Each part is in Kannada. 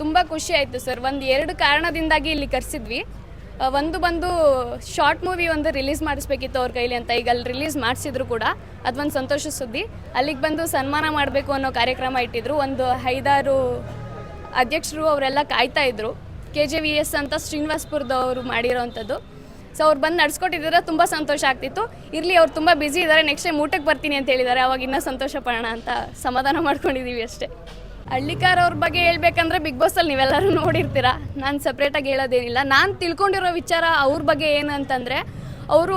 ತುಂಬ ಖುಷಿ ಆಯಿತು ಸರ್. ಒಂದು ಎರಡು ಕಾರಣದಿಂದಾಗಿ ಇಲ್ಲಿ ಕರೆಸಿದ್ವಿ. ಒಂದು ಬಂದು ಶಾರ್ಟ್ ಮೂವಿ ಒಂದು ರಿಲೀಸ್ ಮಾಡಿಸ್ಬೇಕಿತ್ತು ಅವ್ರ ಕೈಲಿ ಅಂತ. ಈಗ ಅಲ್ಲಿ ರಿಲೀಸ್ ಮಾಡಿಸಿದ್ರು ಕೂಡ. ಅದೊಂದು ಸಂತೋಷ ಸುದ್ದಿ. ಅಲ್ಲಿಗೆ ಬಂದು ಸನ್ಮಾನ ಮಾಡಬೇಕು ಅನ್ನೋ ಕಾರ್ಯಕ್ರಮ ಇಟ್ಟಿದ್ರು. ಒಂದು ಐದಾರು ಅಧ್ಯಕ್ಷರು ಅವರೆಲ್ಲ ಕಾಯ್ತಾ ಇದ್ರು. ಕೆ ಜೆ ವಿ ಎಸ್ ಅಂತ ಶ್ರೀನಿವಾಸ್ಪುರದವರು ಮಾಡಿರೋವಂಥದ್ದು ಸೊ ಅವ್ರು ಬಂದು ನಡ್ಸ್ಕೊಟ್ಟಿದ್ರೆ ತುಂಬ ಸಂತೋಷ ಆಗ್ತಿತ್ತು. ಇರಲಿ, ಅವ್ರು ತುಂಬ ಬ್ಯುಸಿ ಇದ್ದಾರೆ ನೆಕ್ಸ್ಟ್ ಟೈಮ್ ಊಟಕ್ಕೆ ಬರ್ತೀನಿ ಅಂತ ಹೇಳಿದ್ದಾರೆ ಅವಾಗ ಇನ್ನೂ ಸಂತೋಷ ಪಡೋಣ ಅಂತ ಸಮಾಧಾನ ಮಾಡ್ಕೊಂಡಿದ್ದೀವಿ ಅಷ್ಟೇ. ಹಳ್ಳಿಕಾರ ಅವ್ರ ಬಗ್ಗೆ ಹೇಳ್ಬೇಕಂದ್ರೆ ಬಿಗ್ ಬಾಸಲ್ಲಿ ನೀವೆಲ್ಲರೂ ನೋಡಿರ್ತೀರಾ. ನಾನು ಸಪ್ರೇಟಾಗಿ ಹೇಳೋದೇನಿಲ್ಲ. ನಾನು ತಿಳ್ಕೊಂಡಿರೋ ವಿಚಾರ ಅವ್ರ ಬಗ್ಗೆ ಏನು ಅಂತಂದರೆ, ಅವರು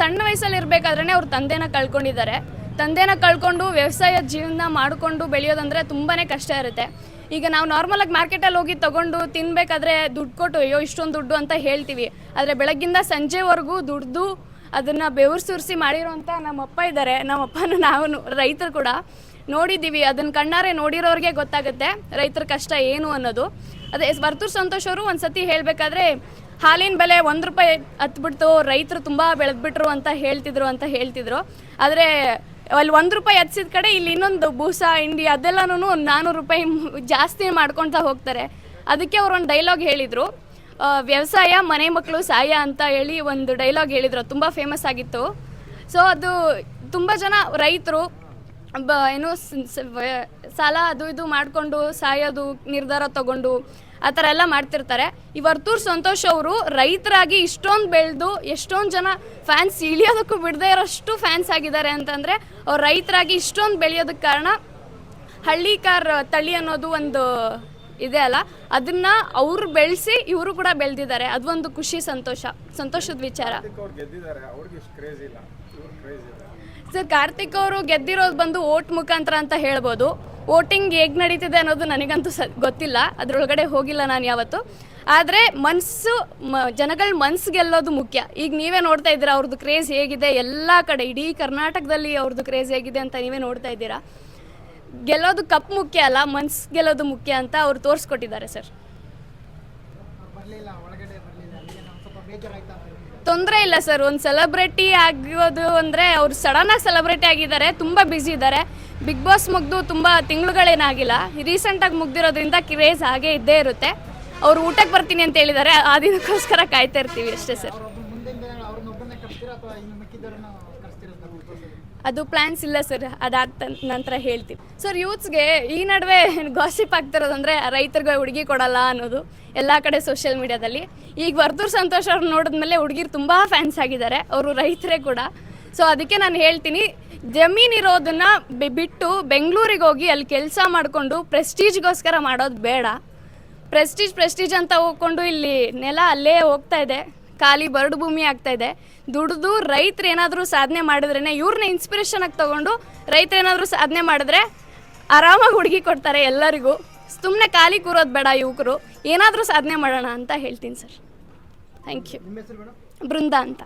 ಸಣ್ಣ ವಯಸ್ಸಲ್ಲಿ ಇರಬೇಕಾದ್ರೆ ಅವ್ರ ತಂದೆನ ಕಳ್ಕೊಂಡಿದ್ದಾರೆ. ತಂದೆನ ಕಳ್ಕೊಂಡು ವ್ಯವಸಾಯ ಜೀವನ ಮಾಡಿಕೊಂಡು ಬೆಳೆಯೋದಂದ್ರೆ ತುಂಬಾ ಕಷ್ಟ ಇರುತ್ತೆ. ಈಗ ನಾವು ನಾರ್ಮಲಾಗಿ ಮಾರ್ಕೆಟಲ್ಲಿ ಹೋಗಿ ತಗೊಂಡು ತಿನ್ಬೇಕಾದ್ರೆ ದುಡ್ಡು ಕೊಟ್ಟು, ಅಯ್ಯೋ, ಇಷ್ಟೊಂದು ದುಡ್ಡು ಅಂತ ಹೇಳ್ತೀವಿ. ಆದರೆ ಬೆಳಗ್ಗಿಂದ ಸಂಜೆವರೆಗೂ ದುಡ್ದು ಅದನ್ನು ಬೆವರು ಸುರಿಸಿ ನಮ್ಮ ಅಪ್ಪ ಇದ್ದಾರೆ. ನಮ್ಮಪ್ಪನ ನಾವು ರೈತರು ಕೂಡ. ನೋಡಿದ್ದೀವಿ ಅದನ್ನ ಕಣ್ಣಾರೆ ನೋಡಿರೋರಿಗೆ ಗೊತ್ತಾಗುತ್ತೆ, ರೈತರ ಕಷ್ಟ ಏನು ಅನ್ನೋದು. ಅದೇ, ವರ್ತೂರ್ ಸಂತೋಷ್ ಅವರು ಒಂದು ಸತಿ ಹೇಳಬೇಕಾದ್ರೆ, ಹಾಲಿನ ಬೆಲೆ ಒಂದು ರೂಪಾಯಿ ಹತ್ಬಿಡ್ತು, ರೈತರು ತುಂಬ ಬೆಳೆದ್ಬಿಟ್ರು ಅಂತ ಹೇಳ್ತಿದ್ರು ಅಂತ ಹೇಳ್ತಿದ್ರು. ಆದರೆ ಅಲ್ಲಿ ಒಂದು ರೂಪಾಯಿ ಹಚ್ಚಿದ ಕಡೆ ಇಲ್ಲಿ ಇನ್ನೊಂದು ಬೂಸ ಇಂಡಿ ಅದೆಲ್ಲನೂ ನಾನ್ನೂರು ರೂಪಾಯಿ ಜಾಸ್ತಿ ಮಾಡ್ಕೊತಾ ಹೋಗ್ತಾರೆ. ಅದಕ್ಕೆ ಅವ್ರು ಒಂದು ಡೈಲಾಗ್ ಹೇಳಿದರು. ವ್ಯವಸಾಯ, ಮನೆ ಮಕ್ಕಳು ಸಾಯ ಅಂತ ಹೇಳಿ ಒಂದು ಡೈಲಾಗ್ ಹೇಳಿದರು. ತುಂಬ ಫೇಮಸ್ ಆಗಿತ್ತು. ಸೊ ಅದು ತುಂಬ ಜನ ರೈತರು ಬ, ಏನು ಸಾಲ ಅದು ಇದು ಮಾಡಿಕೊಂಡು ಸಾಯೋದು, ನಿರ್ಧಾರ ತಗೊಂಡು ಆ ಥರ ಎಲ್ಲ ಮಾಡ್ತಿರ್ತಾರೆ. ಈ ವರ್ತೂರ್ ಸಂತೋಷ್ ಅವರು ರೈತರಾಗಿ ಇಷ್ಟೊಂದು ಬೆಳೆದು, ಎಷ್ಟೊಂದು ಜನ ಫ್ಯಾನ್ಸ್ ಇಳಿಯೋದಕ್ಕೂ ಬಿಡದೇ ಇರೋಷ್ಟು ಫ್ಯಾನ್ಸ್ ಆಗಿದ್ದಾರೆ ಅಂತಂದರೆ, ಅವ್ರು ರೈತರಾಗಿ ಇಷ್ಟೊಂದು ಬೆಳೆಯೋದಕ್ಕೆ ಕಾರಣ ಹಳ್ಳಿಕಾರ್ ತಳಿ ಅನ್ನೋದು ಒಂದು ಇದೆ ಅಲ್ಲ ಅದನ್ನ ಅವ್ರು ಬೆಳೆಸಿ ಇವರು ಕೂಡ ಬೆಳೆದಿದ್ದಾರೆ. ಅದೊಂದು ಖುಷಿ ಸಂತೋಷ ಸಂತೋಷದ ವಿಚಾರ. ಸರ್ ಕಾರ್ತಿಕ್ ಅವರು ಗೆದ್ದಿರೋದು ಬಂದು ಓಟ್ ಮುಖಾಂತರ ಅಂತ ಹೇಳ್ಬೋದು. ವೋಟಿಂಗ್ ಹೇಗೆ ನಡೀತಿದೆ ಅನ್ನೋದು ನನಗಂತೂ ಸ ಗೊತ್ತಿಲ್ಲ. ಅದರೊಳಗಡೆ ಹೋಗಿಲ್ಲ ನಾನು ಯಾವತ್ತು. ಆದರೆ ಮನಸ್ಸು ಮ ಜನಗಳ ಮನ್ಸು ಗೆಲ್ಲೋದು ಮುಖ್ಯ. ಈಗ ನೀವೇ ನೋಡ್ತಾ ಇದ್ದೀರಾ ಅವ್ರದ್ದು ಕ್ರೇಜ್ ಹೇಗಿದೆ? ಎಲ್ಲ ಕಡೆ ಇಡೀ ಕರ್ನಾಟಕದಲ್ಲಿ ಅವ್ರದ್ದು ಕ್ರೇಜ್ ಹೇಗಿದೆ ಅಂತ ನೀವೇ ನೋಡ್ತಾ ಇದ್ದೀರಾ? ಗೆಲ್ಲೋದು ಕಪ್ ಮುಖ್ಯ ಅಲ್ಲ, ಮನ್ಸ್ ಗೆಲ್ಲೋದು ಮುಖ್ಯ ಅಂತ ಅವ್ರು ತೋರಿಸ್ಕೊಟ್ಟಿದ್ದಾರೆ ಸರ್. ತೊಂದರೆ ಇಲ್ಲ ಸರ್, ಒಂದು ಸೆಲೆಬ್ರಿಟಿ ಆಗೋದು ಅಂದರೆ ಅವ್ರು ಸಡನ್ನಾಗಿ ಸೆಲೆಬ್ರಿಟಿ ಆಗಿದ್ದಾರೆ, ತುಂಬ ಬ್ಯುಸಿ ಇದ್ದಾರೆ. ಬಿಗ್ ಬಾಸ್ ಮುಗ್ದು ತುಂಬ ತಿಂಗಳುಗಳೇನಾಗಿಲ್ಲ ರೀಸೆಂಟಾಗಿ ಮುಗ್ದಿರೋದ್ರಿಂದ ಕ್ರೇಜ್ ಹಾಗೆ ಇದ್ದೇ ಇರುತ್ತೆ. ಅವ್ರು ಊಟಕ್ಕೆ ಬರ್ತೀನಿ ಅಂತ ಹೇಳಿದ್ದಾರೆ, ಆ ದಿನಕ್ಕೋಸ್ಕರ ಕಾಯ್ತಾ ಇರ್ತೀವಿ ಅಷ್ಟೇ ಸರ್. ಅದು ಪ್ಲಾನ್ಸ್ ಇಲ್ಲ ಸರ್ ಅದಾದ ನಂತರ ಹೇಳ್ತೀವಿ. ಸರ್ ಯೂತ್ಸ್ಗೆ ಈ ನಡುವೆ ಗಾಸಿಪ್ ಆಗ್ತಿರೋದಂದ್ರೆ ರೈತರಿಗೆ ಹುಡುಗಿ ಕೊಡಲ್ಲ ಅನ್ನೋದು ಎಲ್ಲ ಕಡೆ ಸೋಷಿಯಲ್ ಮೀಡಿಯಾದಲ್ಲಿ ಈಗ ವರ್ತೂರ್ ಸಂತೋಷ್ ಅವ್ರು ನೋಡಿದ್ಮೇಲೆ ಹುಡುಗಿರು ತುಂಬ ಫ್ಯಾನ್ಸ್ ಆಗಿದ್ದಾರೆ. ಅವರು ರೈತರೇ ಕೂಡ. ಸೊ ಅದಕ್ಕೆ ನಾನು ಹೇಳ್ತೀನಿ ಜಮೀನಿರೋದನ್ನ ಇರೋದನ್ನ ಬಿಟ್ಟು ಬೆಂಗಳೂರಿಗೆ ಹೋಗಿ ಅಲ್ಲಿ ಕೆಲಸ ಮಾಡಿಕೊಂಡು ಪ್ರೆಸ್ಟೀಜ್ಗೋಸ್ಕರ ಮಾಡೋದು ಬೇಡ. ಪ್ರೆಸ್ಟೀಜ್ ಪ್ರೆಸ್ಟೀಜ್ ಅಂತ ಹೋಗ್ಕೊಂಡು ಇಲ್ಲಿ ನೆಲ ಅಲ್ಲೇ ಹೋಗ್ತಾ ಇದೆ. ಖಾಲಿ ಬರಡು ಭೂಮಿ ಆಗ್ತಾ ಇದೆ. ದುಡಿದು ರೈತರು ಏನಾದರೂ ಸಾಧನೆ ಮಾಡಿದ್ರೇ ಇವ್ರನ್ನ ಇನ್ಸ್ಪಿರೇಷನ್ ಆಗಿ ತಗೊಂಡು ರೈತರು ಏನಾದರೂ ಸಾಧನೆ ಮಾಡಿದ್ರೆ ಆರಾಮಾಗಿ ಹುಡುಗಿ ಕೊಡ್ತಾರೆ ಎಲ್ಲರಿಗೂ. ಸುಮ್ಮನೆ ಖಾಲಿ ಕೂರೋದು ಬೇಡ ಯುವಕರು. ಏನಾದರೂ ಸಾಧನೆ ಮಾಡೋಣ ಅಂತ ಹೇಳ್ತೀನಿ ಸರ್. ಥ್ಯಾಂಕ್ ಯು ಬೃಂದ ಅಂತ.